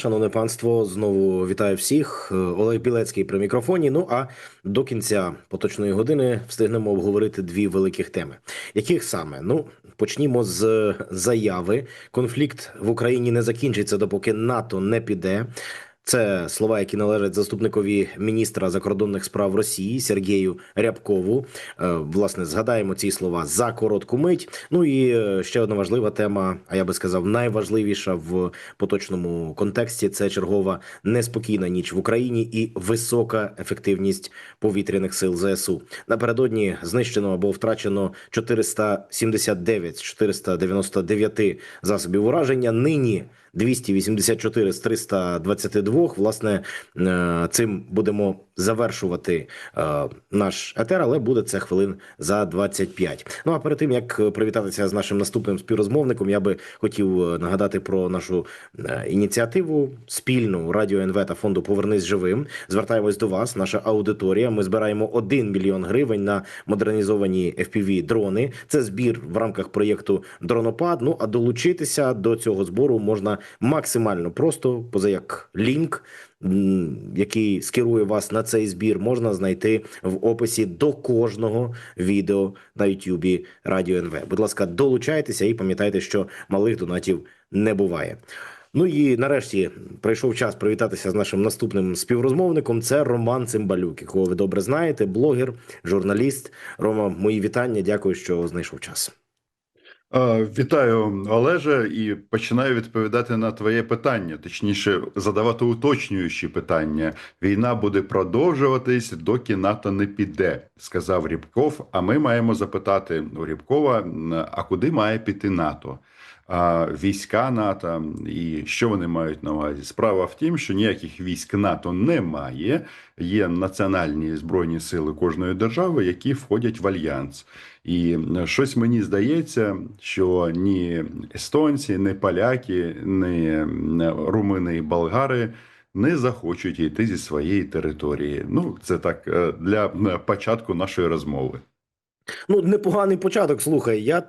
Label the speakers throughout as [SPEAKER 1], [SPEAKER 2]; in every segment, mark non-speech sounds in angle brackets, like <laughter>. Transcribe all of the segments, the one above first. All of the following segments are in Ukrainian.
[SPEAKER 1] Шановне панство, знову вітаю всіх. Е, Олег Білецький при мікрофоні. Ну а до кінця поточної години встигнемо обговорити дві великих теми. Яких саме? Ну почнімо з заяви. Конфлікт в Україні не закінчиться, допоки НАТО не піде. Це слова, які належать заступникові міністра закордонних справ Росії Сергію Рябкову. Е, Власне, згадаємо ці слова за коротку мить. Ну і е, ще одна важлива тема. А я би сказав, найважливіша в поточному контексті це чергова неспокійна ніч в Україні і висока ефективність повітряних сил ЗСУ. Напередодні знищено або втрачено 479 з 499 засобів ураження. Нині 284 з 322. Власне, е, цим будемо завершувати е, наш етер, але буде це хвилин за 25. Ну а перед тим як привітатися з нашим наступним співрозмовником, я би хотів е, нагадати про нашу е, ініціативу спільну радіо НВ та фонду Повернись живим. Звертаємось до вас, наша аудиторія. Ми збираємо 1 мільйон гривень на модернізовані fpv дрони. Це збір в рамках проєкту Дронопад. Ну а долучитися до цього збору можна максимально просто, поза як лінк, який скерує вас на цей збір, можна знайти в описі до кожного відео на Ютубі Радіо НВ. Будь ласка, долучайтеся і пам'ятайте, що малих донатів не буває. Ну і нарешті прийшов час привітатися з нашим наступним співрозмовником. Це Роман Цимбалюк, якого ви добре знаєте, блогер, журналіст. Рома, мої вітання. Дякую, що знайшов час.
[SPEAKER 2] Вітаю, Олеже, і починаю відповідати на твоє питання, точніше, задавати уточнюючі питання. Війна буде продовжуватись, доки НАТО не піде, сказав Рібков. А ми маємо запитати у Рібкова: а куди має піти НАТО? А війська НАТО і що вони мають на увазі? Справа в тім, що ніяких військ НАТО немає. Є національні збройні сили кожної держави, які входять в альянс. І щось мені здається, що ні естонці, ні поляки, ні румини і болгари не захочуть йти зі своєї території. Ну, це так е, для початку нашої розмови.
[SPEAKER 1] Ну, непоганий початок. Слухай, я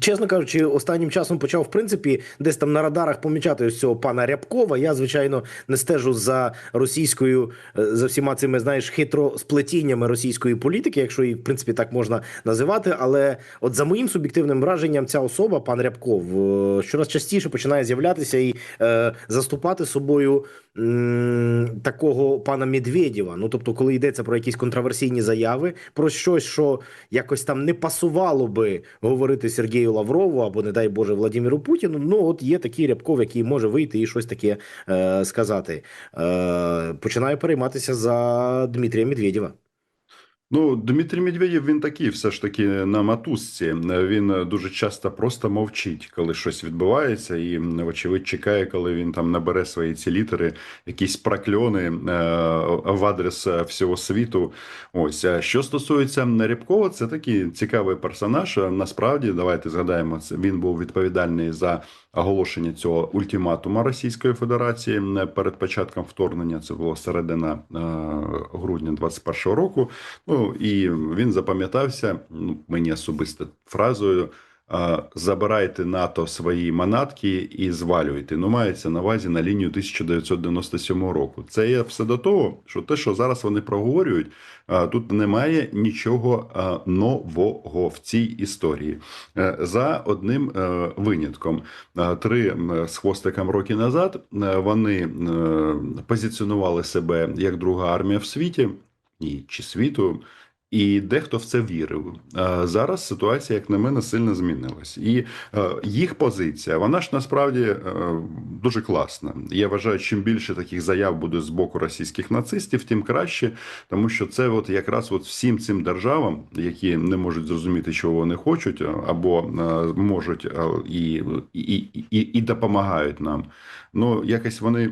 [SPEAKER 1] чесно кажучи, останнім часом почав в принципі десь там на радарах помічати ось цього пана Рябкова. Я звичайно не стежу за російською е, за всіма цими знаєш хитросплетіннями російської політики, якщо її в принципі так можна називати. Але от за моїм суб'єктивним враженням, ця особа, пан Рябков, е, щораз частіше починає з'являтися і е, заступати собою такого пана Медведєва. Ну тобто, коли йдеться про якісь контроверсійні заяви, про щось, що якось там не пасувало би говорити Сергію Лаврову або, не дай Боже, Владимиру Путіну. Ну, от є такий Рябков, який може вийти і щось таке е, сказати. Е, починаю перейматися за Дмитрія Медведєва.
[SPEAKER 2] Ну, Дмитрій Медведєв він такий, все ж таки на матузці. Він дуже часто просто мовчить, коли щось відбувається, і вочевидь чекає, коли він там набере свої ці літери, якісь прокльони е, в адрес всього світу. Ось а що стосується Рябкова, це такий цікавий персонаж. Насправді, давайте згадаємо, це він був відповідальний за оголошення цього ультиматума Російської Федерації перед початком вторгнення. Це була середина е, грудня 21-го року. Ну і він запам'ятався ну, мені особисто фразою. Забирайте НАТО свої манатки і звалюйте. Ну, мається на увазі на лінію 1997 року. Це є все до того, що те, що зараз вони проговорюють, тут немає нічого нового в цій історії. Е, За одним е, винятком, Е, три з хвостиком роки назад вони позиціонували себе як друга армія в світі і чи світу. І дехто в це вірив. Зараз ситуація, як на мене, сильно змінилась. І е, їх позиція, вона ж насправді е, дуже класна. Я вважаю, чим більше таких заяв буде з боку російських нацистів, тим краще, тому що це от якраз от всім цим державам, які не можуть зрозуміти, чого вони хочуть, або е, можуть і, і, і, і допомагають нам. Ну якось вони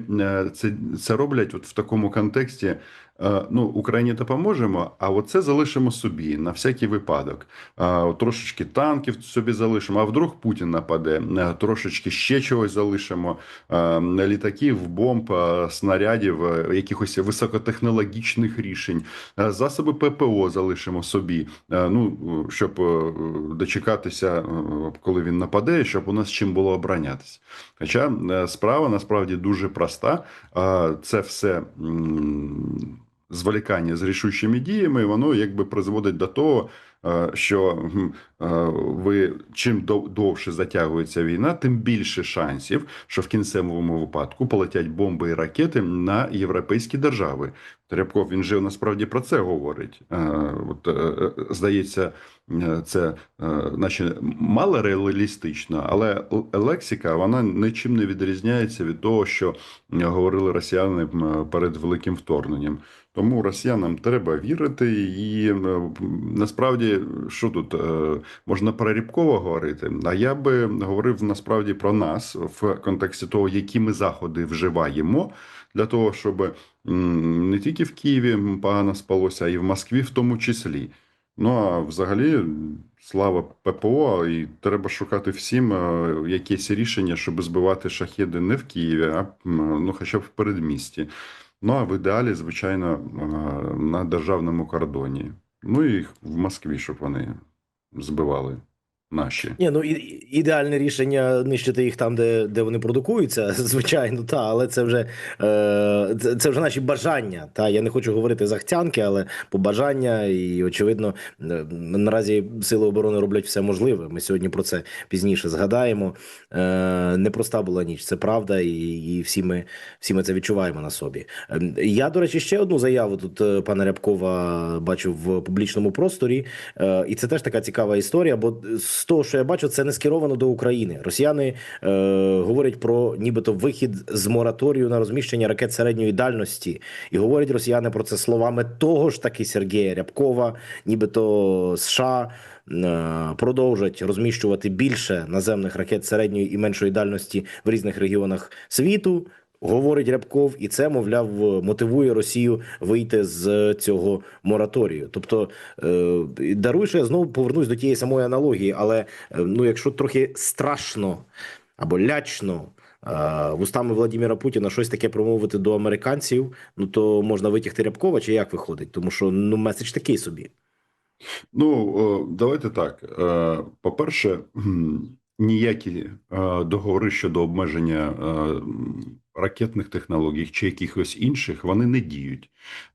[SPEAKER 2] це, це роблять от в такому контексті. Е, ну, Україні допоможемо, а оце залишимо собі на всякий випадок. Е, Трошечки танків собі залишимо, а вдруг Путін нападе, Е, трошечки ще чогось залишимо, літаків, бомб, снарядів, якихось високотехнологічних рішень, засоби ППО залишимо собі. Ну, щоб дочекатися, коли він нападе, щоб у нас чим було оборонятися. Хоча справа насправді дуже проста. Це все зволікання з рішучими діями, воно якби призводить до того, е, що е, ви чим дов- довше затягується війна, тим більше шансів, що в кінцевому випадку полетять бомби і ракети на європейські держави. Рябков він же насправді про це говорить. Е, От, здається, це наче мало реалістично, але лексика вона нічим не відрізняється від того, що говорили росіяни перед великим вторгненням. Тому росіянам треба вірити, і насправді, що тут е, можна про Рябкова говорити. А я би говорив насправді про нас в контексті того, які ми заходи вживаємо для того, щоб не тільки в Києві погано спалося, а й в Москві в тому числі. Ну а взагалі, слава ППО, і треба шукати всім е, якесь рішення, щоб збивати шахеди не в Києві, а ну, хоча б в передмісті. Ну а в ідеалі, звичайно, е, на державному кордоні. Ну і в Москві, щоб вони збивали наші.
[SPEAKER 1] Ні, ну і- ідеальне рішення нищити їх там, де, де вони продукуються, <laughs> звичайно, та, але це вже, е, це, вже наші бажання. Та я не хочу говорити захтянки, але побажання, і очевидно, е, наразі сили оборони роблять все можливе. Ми сьогодні про це пізніше згадаємо. Е, непроста була ніч, це правда, і, і всі ми всі ми це відчуваємо на собі. Е, Я, до речі, ще одну заяву тут е, пана Рябкова бачив в публічному просторі. Е, І це теж така цікава історія, бо з того, що я бачу, це не скеровано до України. Росіяни е, говорять про нібито вихід з мораторію на розміщення ракет середньої дальності, і говорять росіяни про це словами того ж таки Сергія Рябкова, нібито США. е, Продовжать розміщувати більше наземних ракет середньої і меншої дальності в різних регіонах світу. Говорить Рябков, і це, мовляв, мотивує Росію вийти з цього мораторію. Тобто, е, даруй, що я знову повернусь до тієї самої аналогії, але е, ну, якщо трохи страшно або лячно е, вустами Владимира Путіна щось таке промовити до американців, ну то можна витягти Рябкова, чи як виходить? Тому що ну меседж такий собі.
[SPEAKER 2] Ну, давайте так. По-перше, ніякі договори щодо обмеження ракетних технологій чи якихось інших, вони не діють.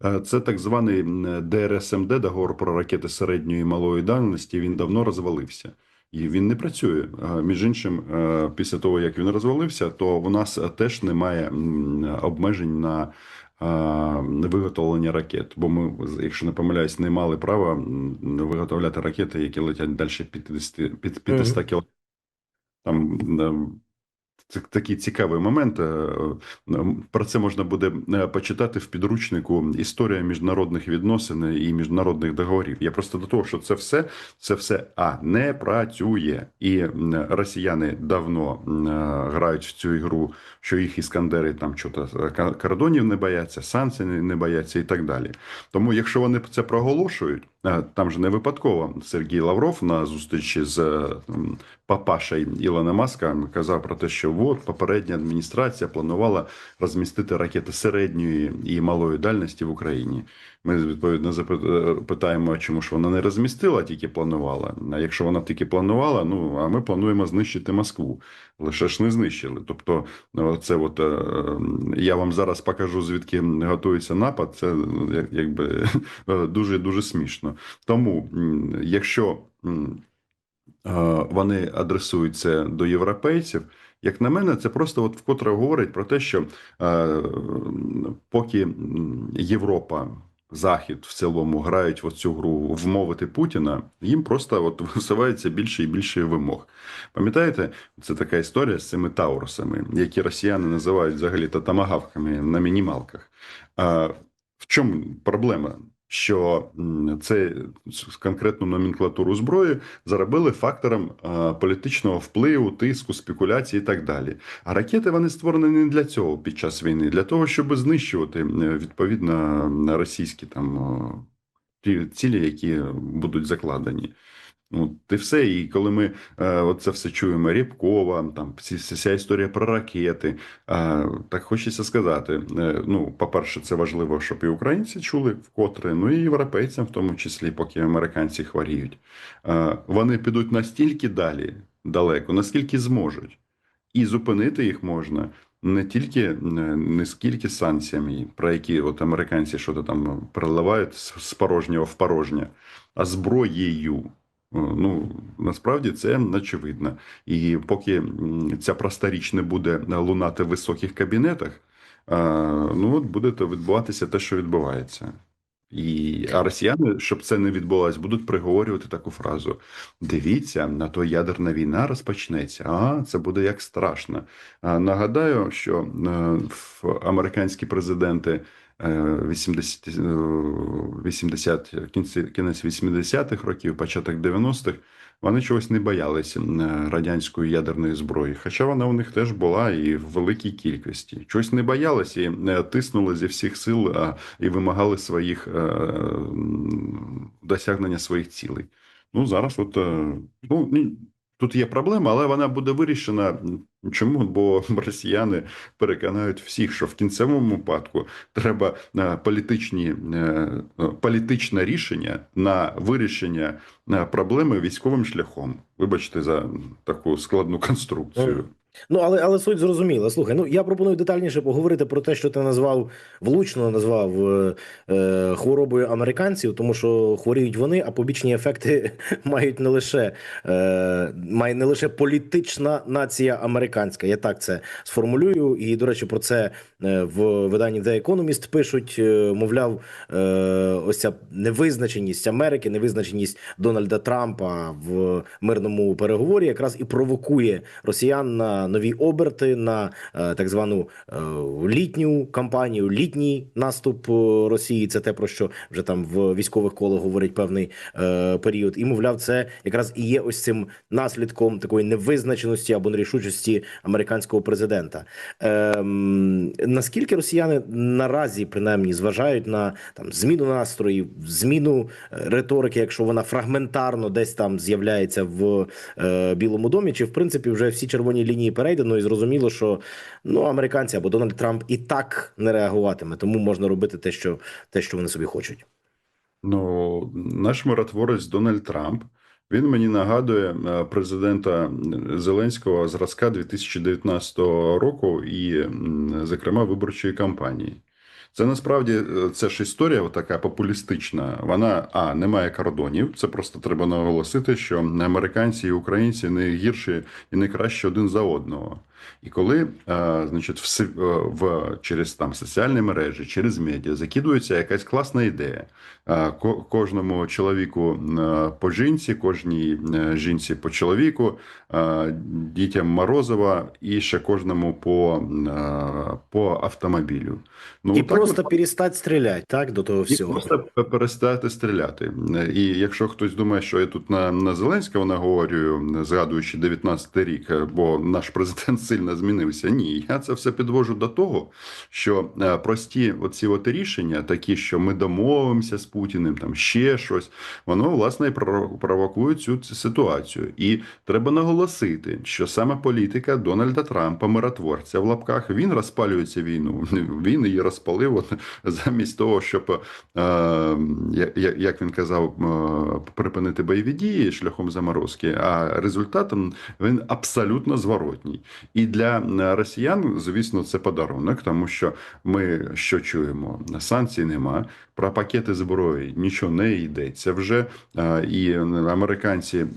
[SPEAKER 2] Е, Це так званий ДРСМД, договор про ракети середньої і малої дальності, він давно розвалився. І він не працює. Е, Між іншим, е, після того як він розвалився, то у нас теж немає обмежень на виготовлення ракет. Бо ми, якщо не помиляюсь, не мали права виготовляти ракети, які летять далі 50, під 500
[SPEAKER 1] Мгм.
[SPEAKER 2] кілометрів. Там це такий цікавий момент. е, Про це можна буде е, почитати в підручнику Історія міжнародних відносин і міжнародних договорів. Я просто до того, що це все, це все а не працює, і росіяни давно е, грають в цю ігру, що їх іскандери там чого кордонів не бояться, санкцій не бояться і так далі. Тому, якщо вони це проголошують, там же не випадково Сергій Лавров на зустрічі з е, м, папашей Ілона Маска казав про те, що от попередня адміністрація планувала розмістити ракети середньої і малої дальності в Україні. Ми відповідно запит- е, чому ж вона не розмістила, тільки планувала. А якщо вона тільки планувала, ну а ми плануємо знищити Москву. Лише ж не знищили. Тобто, ну, це от е, я вам зараз покажу, звідки готується напад. Це якби <laughs> дуже дуже смішно. Тому, якщо е, вони адресують це до європейців. Як на мене, це просто от вкотре говорить про те, що е, поки Європа, Захід в цілому грають в цю гру вмовити Путіна, їм просто от висувається більше і більше вимог. Пам'ятаєте, це така історія з цими таурусами, які росіяни називають взагалі то тамагавками на мінімалках. А в чому проблема? Що це конкретну номенклатуру зброї заробили фактором політичного впливу, тиску, спекуляції і так далі. А ракети вони створені не для цього під час війни, для того, щоб знищувати відповідно російські там ті цілі, які будуть закладені. От і все. І коли ми е, це все чуємо, Рябкова, там вся вся історія про ракети. Е, так хочеться сказати: е, ну, по-перше, це важливо, щоб і українці чули вкотре, ну і європейцям, в тому числі, поки американці хворіють. Е, вони підуть настільки далі далеко, наскільки зможуть, і зупинити їх можна. Не тільки е, не скільки санкціями, про які от американці що там переливають з з порожнього в порожнє, а зброєю. Ну насправді це очевидно. І поки ця проста річ не буде лунати в високих кабінетах, ну от буде то відбуватися те, що відбувається. І а росіяни, щоб це не відбулось, будуть приговорювати таку фразу: дивіться, на то ядерна війна розпочнеться. А це буде як страшно. А, нагадаю, що е, в американські президенти. Е, 80, е, 80 кінці, кінець 80-х років, початок 90-х, вони чогось не боялися е, радянської ядерної зброї. Хоча вона у них теж була і в великій кількості. Чогось не боялися і е, тиснули зі всіх сил і вимагали своїх е, досягнення своїх цілей. Ну зараз, от е, ну тут є проблема, але вона буде вирішена. Чому? Бо <laughs> росіяни переконають всіх, що в кінцевому випадку треба е, політичні, е, е, політичне рішення на вирішення проблеми військовим шляхом. Вибачте за таку складну конструкцію.
[SPEAKER 1] Ну, але але суть зрозуміла. Слухай, ну я пропоную детальніше поговорити про те, що ти назвав влучно назвав е, е, хворобою американців, тому що хворіють вони, а побічні ефекти <laughs> мають не лише е, має не лише політична нація американська. Я так це сформулюю. І до речі, про це е, в виданні The Economist пишуть. е, мовляв, е, ось ця невизначеність Америки, невизначеність Дональда Трампа в мирному переговорі якраз і провокує росіян на нові оберти, на е, так звану е, літню кампанію, літній наступ е, Росії. Це те про що вже там в військових колах говорять певний період. І мовляв, це якраз і є ось цим наслідком такої невизначеності або нерішучості американського президента. Ем, наскільки росіяни наразі принаймні зважають на там зміну настроїв, зміну риторики, якщо вона фрагментарно десь там з'являється в е, Білому домі, чи в принципі вже всі червоні лінії перейдено, і зрозуміло, що ну американці або Дональд Трамп і так не реагуватиме, тому можна робити те, що те, що вони собі хочуть.
[SPEAKER 2] Ну, наш миротворець Дональд Трамп. Він мені нагадує е, президента Зеленського зразка 2019 року і, зокрема, виборчої кампанії. Це насправді е, це ж історія така популістична. Вона а не має кордонів. Це просто треба наголосити, що американці і українці не гірші і не краще один за одного. І коли, е, значить, в, е, в через там соціальні мережі, через медіа закидується якась класна ідея. Е, ко- Кожному чоловіку по жінці, кожній жінці по чоловіку, дітям Морозова і ще кожному по, по автомобілю. Ну,
[SPEAKER 1] і
[SPEAKER 2] так
[SPEAKER 1] просто
[SPEAKER 2] от-
[SPEAKER 1] перестать стріляти, так до того
[SPEAKER 2] і
[SPEAKER 1] всього.
[SPEAKER 2] просто перестати стріляти. І якщо хтось думає, що я тут на, на Зеленського наговорюю, згадуючи 19-й рік, бо наш президент сильно змінився. Ні, я це все підвожу до того, що е, прості оці от рішення, такі, що ми домовимося з Путіним, там ще щось, воно власне і провокує цю ситуацію. І треба наголосити, що саме політика Дональда Трампа, миротворця в лапках, він розпалює цю війну. <laughs> Він її розпалив от, <laughs> замість того, щоб, е, як він казав, е, припинити бойові дії шляхом заморозки. А результатом він абсолютно зворотній. Для е, росіян, звісно, це подарунок, тому що ми що чуємо? Санкцій нема. Про пакети зброї нічого не йдеться вже. Е, І американці е,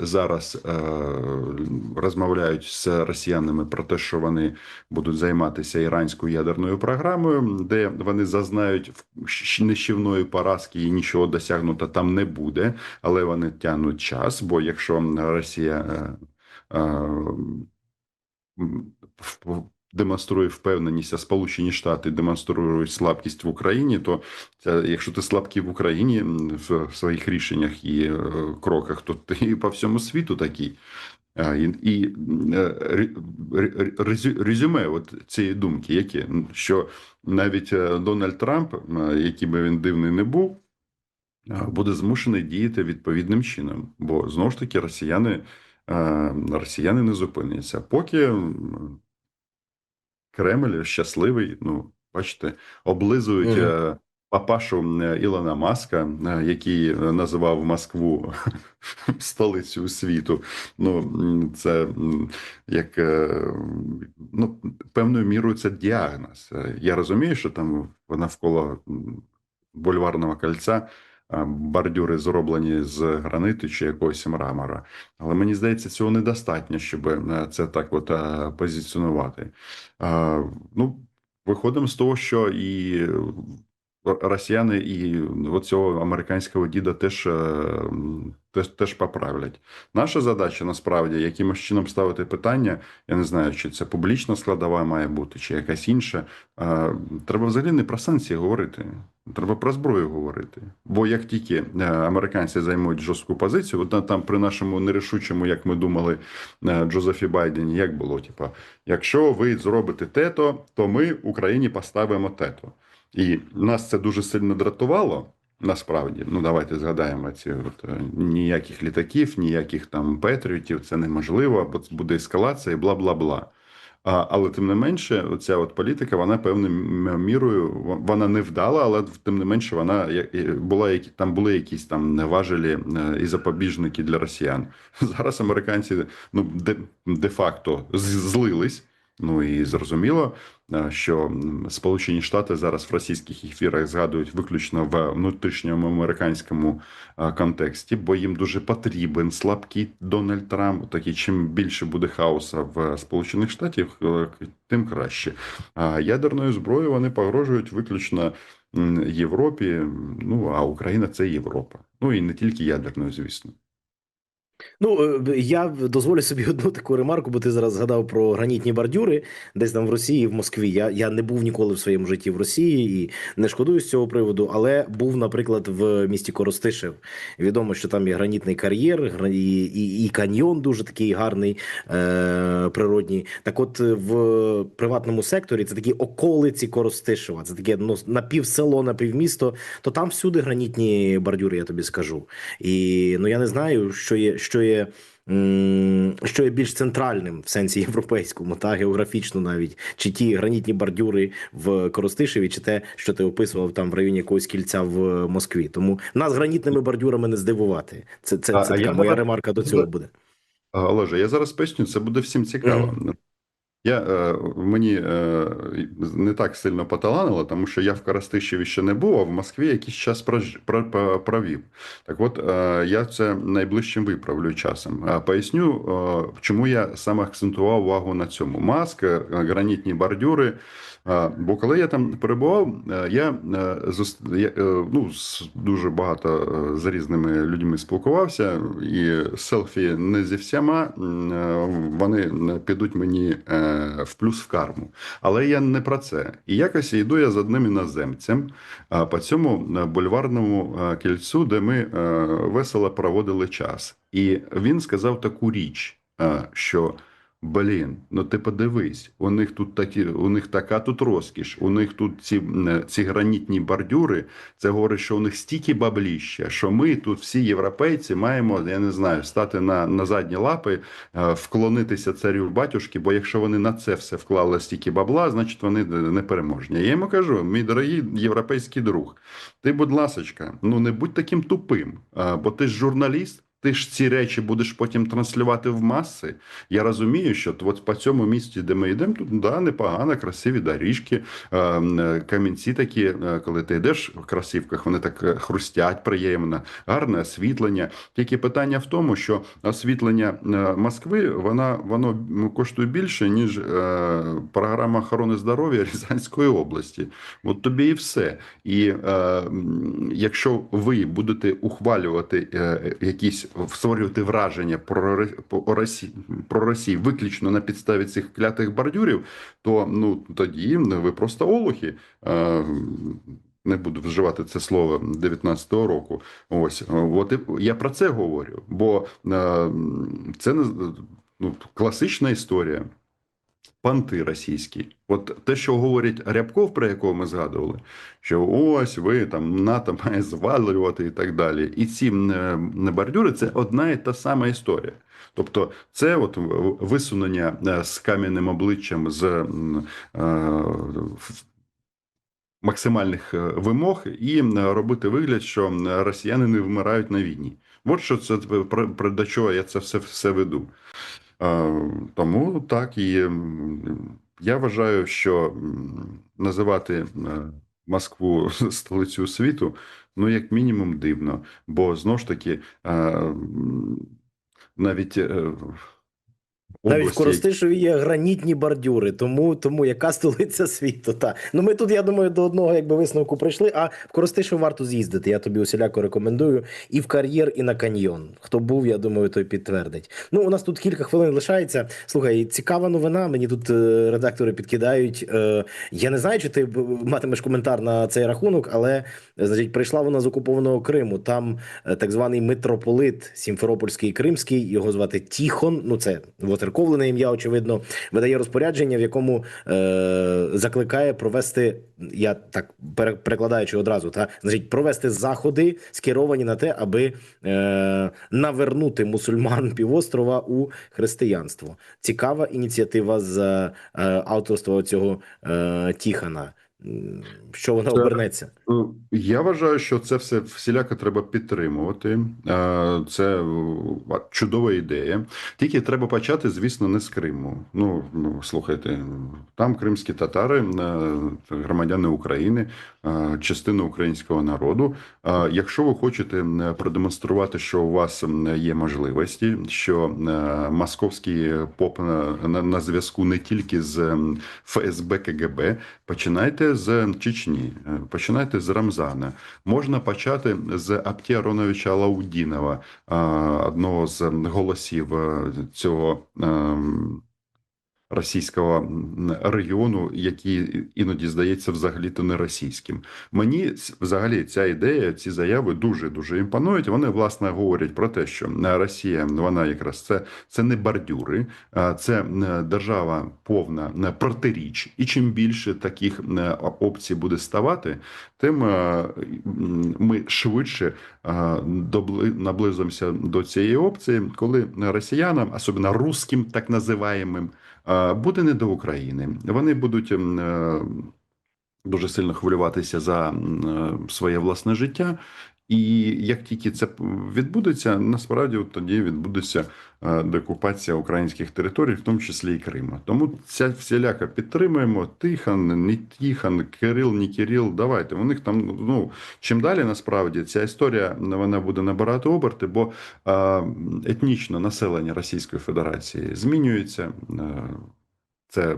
[SPEAKER 2] зараз е, розмовляють з росіянами про те, що вони будуть займатися іранською ядерною програмою, де вони зазнають нищівної поразки і нічого досягнуто там не буде, але вони тягнуть час. Бо якщо Росія демонструє впевненість, а Сполучені Штати демонструють слабкість в Україні, то якщо ти слабкий в Україні в своїх рішеннях і е, кроках, то ти по всьому світу такий. І, і е, ре- ре- резю- резюме от цієї думки, яке що навіть е, Дональд Трамп, е, який би він дивний не був, е, буде змушений діяти відповідним чином. Бо знову ж таки росіяни, е, росіяни не зупиняться. Поки Кремль щасливий, ну, бачите, облизують е, папашу е, Ілона Маска, е, який е, називав Москву <laughs> столицею світу. Ну, це як е, ну, певною мірою це діагноз. Е, Я розумію, що там навколо бульварного кольця е, бордюри зроблені з граниту чи якогось мрамора. Але мені здається, цього недостатньо, щоб е, це так от е, позиціонувати. Ну, виходимо з того, що і росіяни, і оцього американського діда теж, е, теж, теж поправлять. Наша задача насправді якимось чином ставити питання. Я не знаю, чи це публічна складова має бути, чи якась інша. Треба взагалі не про санкції говорити. Треба про зброю говорити. Бо як тільки е, американці займуть жорстку позицію, от там при нашому нерішучому, як ми думали, е, Джозефі Байдені, як було, типа, якщо ви зробите тето, то ми Україні поставимо тето. І нас це дуже сильно дратувало. Насправді, ну давайте згадаємо ці от е, ніяких літаків, ніяких там петріотів, це неможливо, бо буде ескалація і бла бла бла. Але тим не менше, ця от політика, вона певною мірою вона не вдала, але тим не менше, вона була які там були якісь там важелі е, і запобіжники для росіян. <laughs> Зараз американці ну де, де-факто злились. Ну і зрозуміло, е, що Сполучені Штати зараз в російських ефірах згадують виключно в внутрішньому американському е, контексті, бо їм дуже потрібен слабкий Дональд Трамп. Такий чим більше буде хаоса в Сполучених Штатах, е, тим краще. А ядерною зброєю вони погрожують виключно Європі. Ну а Україна це Європа. Ну і не тільки ядерною, звісно.
[SPEAKER 1] Ну, е, я дозволю собі <laughs> одну таку ремарку, бо ти зараз згадав про гранітні бордюри, десь там в Росії, в Москві. Я, я не був ніколи в своєму житті в Росії і не шкодую з цього приводу, але був, наприклад, в місті Коростишев. Відомо, що там є гранітний кар'єр, і, і, і каньйон дуже такий гарний, е, природній. Так, от е, в приватному секторі це такі околиці Коростишева. Це таке ну, напівсело, напівмісто. То там всюди гранітні бордюри, я тобі скажу. І ну я не знаю, що є, що є. Що є більш центральним в сенсі європейському, та географічно навіть чи ті гранітні бордюри в Коростишеві, чи те, що ти описував там в районі якогось кільця в Москві. Тому нас гранітними бордюрами не здивувати. Це це, це
[SPEAKER 2] а
[SPEAKER 1] така моя
[SPEAKER 2] зараз-
[SPEAKER 1] ремарка до цього буде.
[SPEAKER 2] Олеже, я зараз поясню, це буде всім цікаво. Я, е, мені е, не так сильно поталанило, тому що я в Коростишеві ще не був, а в Москві якийсь час провів. Так от, е, я це найближчим виправлю часом. А Поясню, чому я саме акцентував увагу на цьому. Маск, гранітні бордюри. Бо коли я там перебував, я, ну, дуже багато з різними людьми спілкувався, і селфі не зі всіма вони підуть мені в плюс в карму. Але я не про це. І якось йду я з одним іноземцем е, по цьому е, бульварному е, кільцю, де ми е, весело проводили час. І він сказав таку річ, е, що. Блін, ну ти подивись, у них тут такі, у них така тут розкіш, у них тут ці, ці гранітні бордюри. Це говорить, що у них стільки бабліща, що ми тут всі європейці маємо, я не знаю, стати на, на задні лапи, е, вклонитися царю батюшки, бо якщо вони на це все вклали стільки бабла, значить вони непереможні. Я йому кажу, мій дорогий європейський друг, ти, будь ласочка, ну не будь таким тупим, е, бо ти ж журналіст. Ти ж ці речі будеш потім транслювати в маси. Я розумію, що от по цьому місці, де ми йдемо, тут да, непогано, красиві доріжки, е, е, камінці такі, е, коли ти йдеш в красивках, вони так хрустять приємно, гарне освітлення. Тільки питання в тому, що освітлення Москви вона, воно коштує більше, ніж програма охорони здоров'я Рязанської області. От тобі і все. І е, якщо ви будете ухвалювати якісь створювати враження про, Росію, про Росію виключно на підставі цих клятих бордюрів, то ну тоді ви просто олухи. Е, Не буду вживати це слово 19-го року. Ось от я про це говорю, бо е, це ну, класична історія. Панти російські, от те, що говорить Рябков, про якого ми згадували, що ось ви там НАТО має звалювати і так далі. І ці м, е, бордюри це одна і та сама історія. Тобто, це от висунення е, з кам'яним обличчям з е, максимальних е, вимог і робити вигляд, що росіяни не вмирають на війні. От що це про, про до чого я це все, все веду. Е, Тому так і я вважаю, що називати е, Москву <laughs> столицю світу, ну як мінімум, дивно. Бо знову ж таки, е, навіть
[SPEAKER 1] Навіть в
[SPEAKER 2] області,
[SPEAKER 1] Коростишеві є гранітні бордюри, тому, тому яка столиця світу. Та. Ну ми тут, я думаю, до одного якби висновку прийшли. А в Коростишев варто з'їздити. Я тобі усіляко рекомендую. І в кар'єр, і на каньйон. Хто був, я думаю, той підтвердить. Ну, у нас тут кілька хвилин лишається. Слухай, цікава новина. Мені тут е, редактори підкидають. Е, я не знаю, чи ти матимеш коментар на цей рахунок, але значить, прийшла вона з окупованого Криму. Там е, так званий митрополит Сімферопольський і Кримський, його звати Тіхон. Ну це вотерковлене ім'я, очевидно, видає розпорядження, в якому е, закликає провести. Я так перекладаючи одразу, та значить провести заходи, скеровані на те, аби е, навернути мусульман <laughs> півострова у християнство. Цікава ініціатива з е, авторства цього е, Тіхана. Що вона обернеться?
[SPEAKER 2] Ну, Я вважаю, що це все всіляко треба підтримувати. Е, Це е, чудова ідея. Тільки треба почати, звісно, не з Криму. Ну, ну слухайте, там кримські татари, е, громадяни України, е, частина українського народу. Е, Якщо ви хочете продемонструвати, що у вас є можливості, що е, московський поп на, на, зв'язку не тільки з ФСБ КГБ, починайте з Чечні, е, починайте з Рамзана. Можна почати з Аптія Ароновича Лаудінова, одного з голосів е, цього. Російського регіону, який іноді здається взагалі-то не російським. Мені взагалі ця ідея, ці заяви дуже дуже імпонують. Вони власне говорять про те, що е, Росія вона якраз це, це не бордюри, це е, держава повна е, протиріч. І чим більше таких опцій буде ставати, тим ми швидше наблизимося до цієї опції, коли росіянам, особливо русським, так називаємим, буде не до України. Вони будуть ем, е, дуже сильно хвилюватися за е, своє власне життя. І як тільки це відбудеться, насправді тоді відбудеться е, деокупація українських територій, в тому числі і Криму. Тому ця всіляка підтримуємо. Тихан, не Тихан, Кирил, не Кирил. Давайте. У них там ну чим далі насправді ця історія вона буде набирати оберти, бо е, етнічне населення Російської Федерації змінюється. Е, це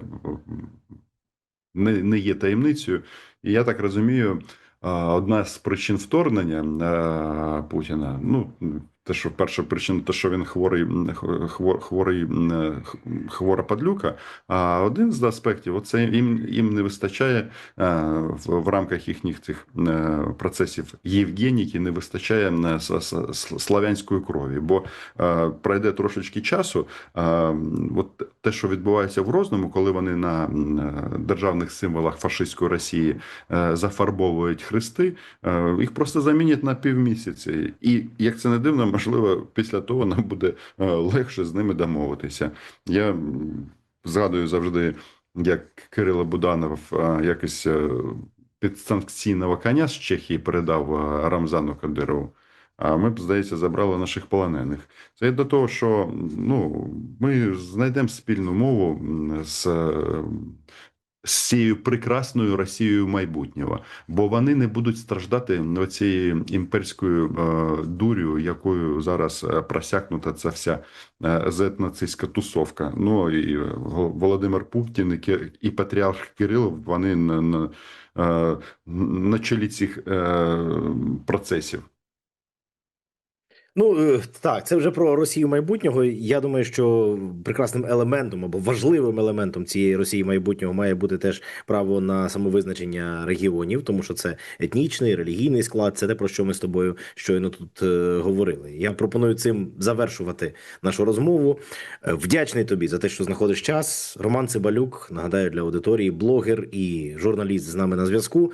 [SPEAKER 2] не, не є таємницею. І я так розумію, одна з причин вторгнення Путіна, ну те, що перша причина, те, що він хворий, м, хво- хворий, е, хвора падлюка. А один з аспектів, оце їм, їм не вистачає е, в, рамках їхніх цих е, процесів Євгеніки, не вистачає славянської крові, бо пройде трошечки часу. От те, що відбувається в Розному, коли вони на державних символах фашистської Росії зафарбовують хрести, їх просто замінять на півмісяці. І як це не дивно, можливо, після того нам буде е, легше з ними домовитися. Я згадую завжди, як Кирило Буданов е, якось е, підсанкційного коня з Чехії передав Рамзану Кадирову. А ми б, здається, забрали наших полонених. Це до того, що ну, ми знайдемо спільну мову з, з цією прекрасною Росією майбутнього, бо вони не будуть страждати цією імперською е, дурю, якою зараз е, просякнута ця вся е, зетнацистська тусовка. Ну і Володимир Путін і, патріарх Кирило, вони на, на, на чолі цих процесів.
[SPEAKER 1] Ну е, так, це вже про Росію майбутнього. Я думаю, що прекрасним елементом або важливим елементом цієї Росії майбутнього має бути теж право на самовизначення регіонів, тому що це етнічний, релігійний склад. Це те про що ми з тобою щойно тут е, говорили. Я пропоную цим завершувати нашу розмову. Е, Вдячний тобі за те, що знаходиш час. Роман Цибалюк, нагадаю для аудиторії, блогер і журналіст з нами на зв'язку.